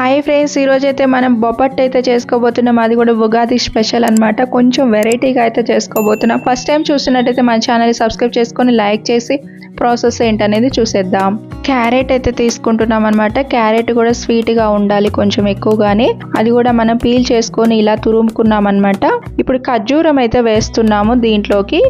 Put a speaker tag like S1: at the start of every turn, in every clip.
S1: Hi friends ఈరోజు అయితే మనం బొబ్బట్ అయితే చేసుకోబోతున్నాం. అది కూడా ఉగాది స్పెషల్ అనమాట కొంచెం వెరైటీగా అయితే చేసుకోబోతున్నాం. ఫస్ట్ టైం చూస్తున్నట్టయితే మన ఛానల్ సబ్స్క్రైబ్ చేసుకొని లైక్ చేసి ప్రాసెస్ ఏంటనేది చూసేద్దాం. క్యారెట్ అయితే తీసుకుంటున్నాం అనమాట క్యారెట్ కూడా స్వీట్గా ఉండాలి కొంచెం ఎక్కువగానే. అది కూడా మనం పీల్ చేసుకొని ఇలా తురుముకున్నాం అనమాట ఇప్పుడు ఖర్జూరం అయితే వేస్తున్నాము దీంట్లోకి.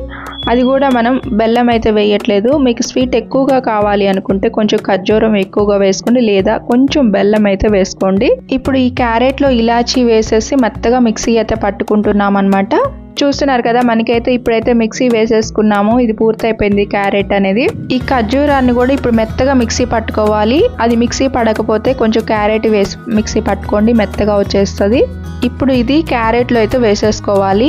S1: అది కూడా మనం బెల్లం అయితే వేయట్లేదు. మీకు స్వీట్ ఎక్కువగా కావాలి అనుకుంటే కొంచెం ఖర్జూరం ఎక్కువగా వేసుకోండి లేదా కొంచెం బెల్లం అయితే వేసుకోండి. ఇప్పుడు ఈ క్యారెట్లో ఇలాచీ వేసేసి మెత్తగా మిక్సీ అయితే పట్టుకుంటున్నాం అనమాట చూస్తున్నారు కదా మనకైతే ఇప్పుడైతే మిక్సీ వేసేసుకున్నాము. ఇది పూర్తయిపోయింది క్యారెట్ అనేది. ఈ ఖర్జూరాన్ని కూడా ఇప్పుడు మెత్తగా మిక్సీ పట్టుకోవాలి. అది మిక్సీ పడకపోతే కొంచెం క్యారెట్ వేసి మిక్సీ పట్టుకోండి మెత్తగా వచ్చేస్తుంది. ఇప్పుడు ఇది క్యారెట్లో అయితే వేసేసుకోవాలి.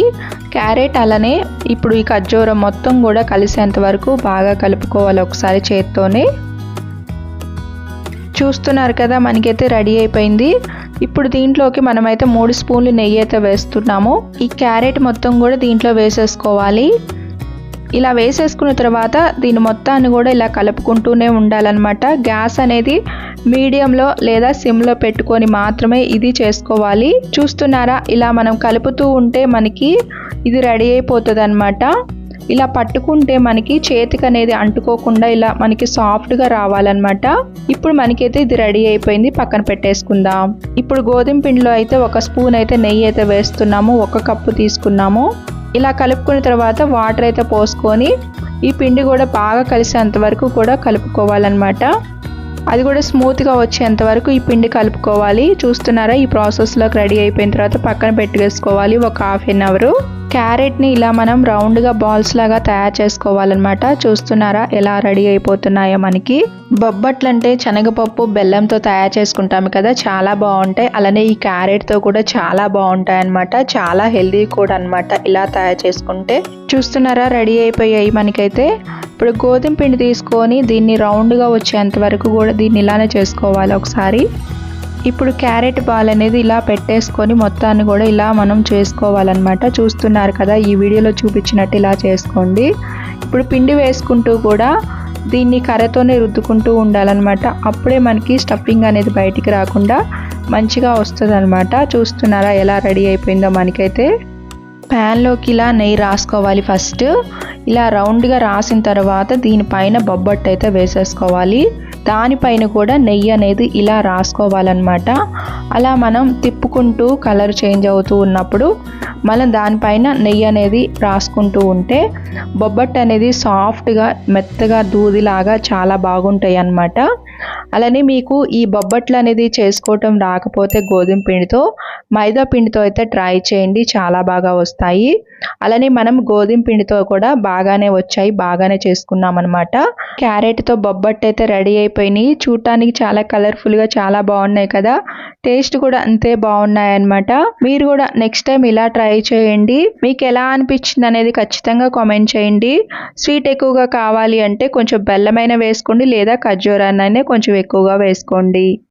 S1: క్యారెట్ అలానే ఇప్పుడు ఈ ఖర్జూరం మొత్తం కూడా కలిసేంత వరకు బాగా కలుపుకోవాలి ఒకసారి చేత్తోనే. చూస్తున్నారు కదా మనకైతే రెడీ అయిపోయింది. ఇప్పుడు దీంట్లోకి మనమైతే మూడు స్పూన్లు నెయ్యి అయితే వేస్తున్నాము. ఈ క్యారెట్ మొత్తం కూడా దీంట్లో వేసేసుకోవాలి. ఇలా వేసేసుకున్న తర్వాత దీని మొత్తాన్ని కూడా ఇలా కలుపుకుంటూనే ఉండాలన్నమాట. గ్యాస్ అనేది మీడియంలో లేదా సిమ్లో పెట్టుకొని మాత్రమే ఇది చేసుకోవాలి. చూస్తున్నారా? ఇలా మనం కలుపుతూ ఉంటే మనకి ఇది రెడీ అయిపోతుంది అనమాట ఇలా పట్టుకుంటే మనకి చేతికి అనేది అంటుకోకుండా ఇలా మనకి సాఫ్ట్గా రావాలన్నమాట. ఇప్పుడు మనకైతే ఇది రెడీ అయిపోయింది పక్కన పెట్టేసుకుందాం. ఇప్పుడు గోధుమ పిండిలో అయితే ఒక స్పూన్ అయితే నెయ్యి అయితే వేస్తున్నాము ఒక కప్పు తీసుకున్నాము. ఇలా కలుపుకున్న తర్వాత వాటర్ అయితే పోసుకొని ఈ పిండి కూడా బాగా కలిసేంత వరకు కూడా కలుపుకోవాలన్నమాట. అది కూడా స్మూత్గా వచ్చేంత వరకు ఈ పిండి కలుపుకోవాలి. చూస్తున్నారా ఈ ప్రాసెస్లోకి రెడీ అయిపోయిన తర్వాత పక్కన పెట్టేసుకోవాలి ఒక హాఫ్ అన్ అవర్ క్యారెట్ని ఇలా మనం రౌండ్గా బాల్స్ లాగా తయారు చేసుకోవాలన్నమాట. చూస్తున్నారా? ఎలా రెడీ అయిపోతున్నాయో మనకి. బొబ్బట్లు అంటే శనగపప్పు బెల్లంతో తయారు చేసుకుంటాము కదా చాలా బాగుంటాయి. అలానే ఈ క్యారెట్తో కూడా చాలా బాగుంటాయి అనమాట చాలా హెల్దీ కూడా అనమాట ఇలా తయారు చేసుకుంటే. చూస్తున్నారా? రెడీ అయిపోయాయి మనకైతే. ఇప్పుడు గోధుమ పిండి తీసుకొని దీన్ని రౌండ్గా వచ్చేంత వరకు కూడా దీన్ని ఇలానే చేసుకోవాలి ఒకసారి. ఇప్పుడు క్యారెట్ బాల్ అనేది ఇలా పెట్టేసుకొని మొత్తాన్ని కూడా ఇలా మనం చేసుకోవాలన్నమాట. చూస్తున్నారు కదా ఈ వీడియోలో చూపించినట్టు ఇలా చేసుకోండి. ఇప్పుడు పిండి వేసుకుంటూ కూడా దీన్ని కర్రతోనే రుద్దుకుంటూ ఉండాలన్నమాట. అప్పుడే మనకి స్టఫింగ్ అనేది బయటికి రాకుండా మంచిగా వస్తుంది అనమాట చూస్తున్నారా ఎలా రెడీ అయిపోయిందో మనకైతే. ప్యాన్లోకి ఇలా నెయ్యి రాసుకోవాలి ఫస్ట్. ఇలా రౌండ్గా రాసిన తర్వాత దీనిపైన బొబ్బట్టు అయితే వేసేసుకోవాలి. దానిపైన కూడా నెయ్యి అనేది ఇలా రాసుకోవాలన్నమాట. అలా మనం తిప్పుకుంటూ కలర్ చేంజ్ అవుతూ ఉన్నప్పుడు మనం దానిపైన నెయ్యి అనేది రాసుకుంటూ ఉంటే బొబ్బట్టు అనేది సాఫ్ట్గా మెత్తగా దూదిలాగా చాలా బాగుంటాయి అన్నమాట అలానే మీకు ఈ బొబ్బట్లు అనేది చేసుకోవటం రాకపోతే గోధుమ పిండితో మైదా పిండితో అయితే ట్రై చేయండి. చాలా బాగా వస్తాయి. అలానే మనం గోధుమ పిండితో కూడా బాగానే వచ్చాయి. బాగానే చేసుకున్నాం అనమాట క్యారెట్తో బొబ్బట్టు అయితే రెడీ అయిపోయినాయి. చూడటానికి చాలా కలర్ఫుల్గా చాలా బాగున్నాయి కదా. టేస్ట్ కూడా అంతే బాగున్నాయి అనమాట మీరు కూడా నెక్స్ట్ టైం ఇలా ట్రై చేయండి. మీకు ఎలా అనిపించింది అనేది ఖచ్చితంగా కామెంట్ చేయండి. స్వీట్ ఎక్కువగా కావాలి అంటే కొంచెం బెల్లమైన వేసుకోండి లేదా ఖర్జూరాన్ని కొంచెం ఎక్కువగా వేసుకోండి.